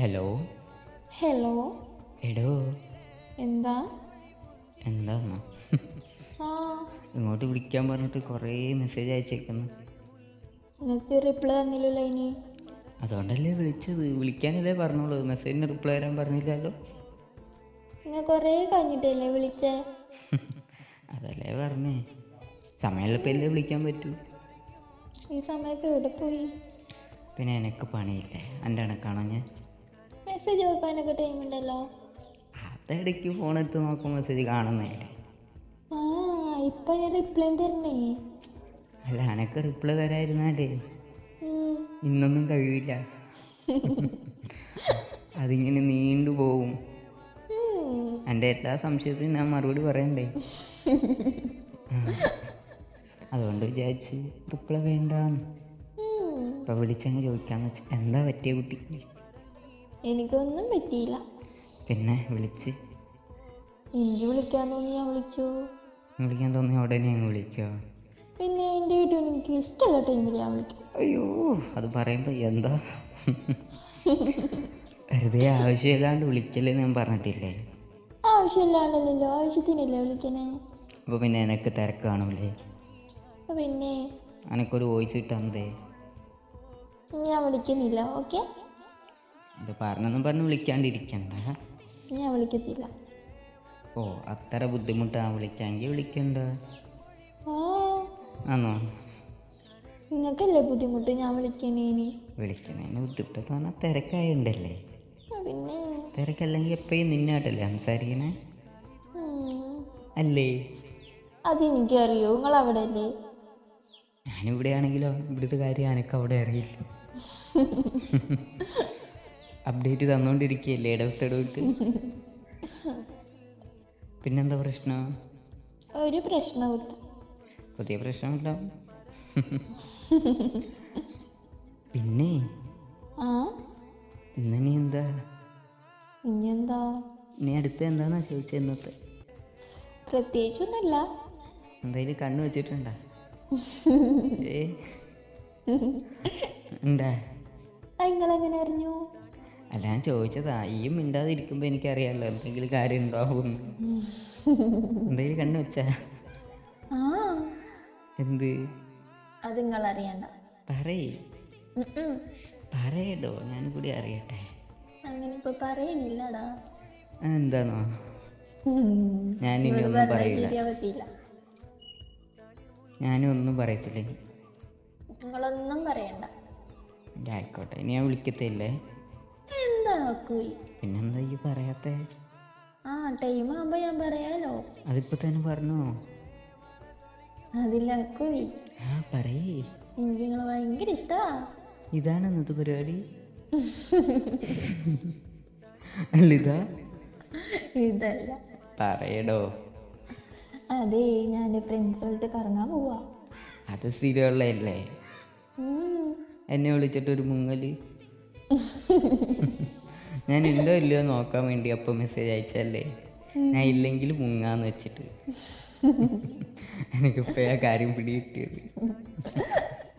Hello. Hello. എടോ. എന്താ? എന്താ ഇങ്ങോട്ട് വിളിക്കാൻ പറഞ്ഞിട്ട് കുറേ മെസ്സേജ് അയച്ചേക്കുന്നു. നിങ്ങൾക്ക് റിപ്ലൈ തന്നില്ലല്ലോ ഇനി. അതുകൊണ്ടല്ലേ വിളിച്ചത്. വിളിക്കാനല്ലേ പറഞ്ഞോളൂ. മെസ്സേജിന് റിപ്ലൈ തരാൻ പറഞ്ഞില്ലല്ലോ. നിങ്ങൾ കുറേ കഴിഞ്ഞിട്ടല്ലേ വിളിച്ചേ? അതല്ലേ പറഞ്ഞേ. സമയമുള്ളപ്പല്ലേ വിളിക്കാൻ പറ്റൂ. ഈ സമയത്ത് എവിടെ പോയി? പിന്നെ എനിക്ക് പണിയില്ലേ? എന്റെ കണക്കാണോ ഞാൻ. മെസ്സേജ് നോക്കാനൊക്കെ ടൈം ഉണ്ടല്ലോ? അതിടയ്ക്ക് ഫോണെടുത്ത് നോക്കുമ്പോൾ മെസ്സേജ് കാണുന്നേ ആ ഇപ്പൊ ഞാൻ റിപ്ലൈ തരണേ. അല്ല അനക്ക് റിപ്ലൈ തരായിരുന്നാലേ. ഇന്നൊന്നും കഴിയില്ല അതിങ്ങനെ നീണ്ടു പോകും. എന്റെ എല്ലാ സംശയത്തിനും ഞാൻ മറുപടി പറയണ്ടേ? അതുകൊണ്ട് വിചാരിച്ച് റിപ്ലൈ വേണ്ടാന്ന്. ഇപ്പൊ വിളിച്ചങ്ങ് ചോദിക്കാന്ന് വെച്ച എന്താ പറ്റിയ കുട്ടിക്ക് എനിക്കൊന്നും പറ്റിയില്ല. പിന്നെ വിളിച്ച്. എനിക്ക് വിളിക്കാൻ തോന്നി ഞാൻ വിളിച്ചു. വിളിക്കാൻ തോന്നി ഉടനെ അങ്ങ് വിളിക്കോ. പിന്നെ എന്റെ വീട്ടിൽ എനിക്ക് ഇഷ്ടമുള്ള ടൈമിൽ ഞാൻ വിളിക്കും. അയ്യോ അത് പറയുമ്പോ എന്താ. വെറുതെ ആവശ്യമില്ലാണ്ട് വിളിക്കല്ലേ ഞാൻ പറഞ്ഞിട്ടില്ലേ? ആവശ്യമില്ലാണ്ടല്ലോ ആവശ്യത്തിനല്ലേ വിളിക്കണേ? അപ്പൊ പിന്നെ എനക്ക് തിരക്ക് കാണൂലേ? പിന്നെ എനക്കൊരു വോയിസ് ഇട്ടേ ഞാൻ വിളിക്കുന്നില്ല ഓക്കെ ഇത് പറഞ്ഞെന്നും പറഞ്ഞ് വിളിക്കാണ്ടിരിക്കണ്ട. ഞാൻ വിളിക്കത്തില്ല. ഓ അത്ര ബുദ്ധിമുട്ടാ വിളിക്കാമെങ്കിൽ വിളിക്കണ്ട. ആണോ നിങ്ങൾക്കല്ലേ ബുദ്ധിമുട്ട് ഞാൻ വിളിക്കണേന്? വിളിക്കുന്നതിന് ബുദ്ധിമുട്ടെന്ന് പറഞ്ഞാൽ തിരക്കായുണ്ടല്ലേ. പിന്നെ? തിരക്കല്ലെങ്കിൽ എപ്പോഴും നിന്നാട്ടല്ലേ സംസാരിക്കണേ. അല്ലേ? അതെനിക്കറിയോ? നിങ്ങൾ അവിടെ അല്ലേ ഞാനിവിടെയാണെങ്കിലോ ഇവിടുത്തെ കാര്യം എനക്ക് അവിടെ അറിയില്ല. അപ്ഡേറ്റ് തന്നോണ്ടിരിക്കുകയല്ലേ ഇടവിട്ടിടവിട്ട് പിന്നെന്താ പ്രശ്നം? ഒരു പ്രശ്നമില്ല പുതിയ പ്രശ്നമില്ല പിന്നെ? ഇന്ന് നീ എന്താ? ഇനിയെന്താ? നീ അടുത്ത് എന്താന്നാ ചോദിച്ചത് ഇന്നത്തെ? പ്രത്യേകിച്ചൊന്നുമില്ല. എന്തായാലും കണ്ണു വെച്ചിട്ടുണ്ടാ? ഏ? ഉണ്ടാ നിങ്ങളെങ്ങനെ അറിഞ്ഞു? അല്ല ഞാൻ ചോദിച്ചതാ ഈ മിണ്ടാതിരിക്കുമ്പോ എനിക്കറിയാലോ എന്തെങ്കിലും കാര്യം ഉണ്ടാവും എന്തെങ്കിലും കണ്ണു വെച്ചാ എന്ത്? അത് നിങ്ങൾ അറിയണ്ട പറയ്. പറയടോ ഞാൻ കൂടി അറിയട്ടെ. അങ്ങനെ ഇപ്പൊ പറയണില്ലടാ എന്താണോ ഞാൻ ഇനി ഒന്നും പറയില്ല. ഞാനും ഒന്നും പറയത്തില്ല. നിങ്ങളൊന്നും പറയണ്ട. ആയിക്കോട്ടെ ഇനി ഞാൻ വിളിക്കത്തില്ലേ? എന്താ പിന്നെന്താ ഈ പറയാത്തെ? ആ ടൈം ആകുമ്പോ ഞാൻ പറയാലോ. അതിപ്പോ തന്നെ പറഞ്ഞോ? അതില്ല കുയി ആ പറയേ. എനിക്ക് നിങ്ങളെ ഭയങ്കര ഇഷ്ടാ. ഇതാണ് ഇന്നത്തെ പരിപാടി. അല്ല ഇതാ ഇതല്ല. പറയടോ. അതെ ഞാൻ എന്റെ ഫ്രണ്ട്സുമായിട്ട് കറങ്ങാൻ പോവാ. അത് സ്ഥിരമുള്ളതല്ലേ. എന്നെ വിളിച്ചിട്ട് ഒരു മുങ്ങൽ. ഞാൻ ഉണ്ടോ ഇല്ലയോ നോക്കാൻ വേണ്ടി അപ്പൊ മെസ്സേജ് അയച്ചല്ലേ ഞാൻ ഇല്ലെങ്കിൽ മുങ്ങാന്ന് വെച്ചിട്ട്. എനിക്കിപ്പോഴാ കാര്യം പിടികിട്ടിയത്.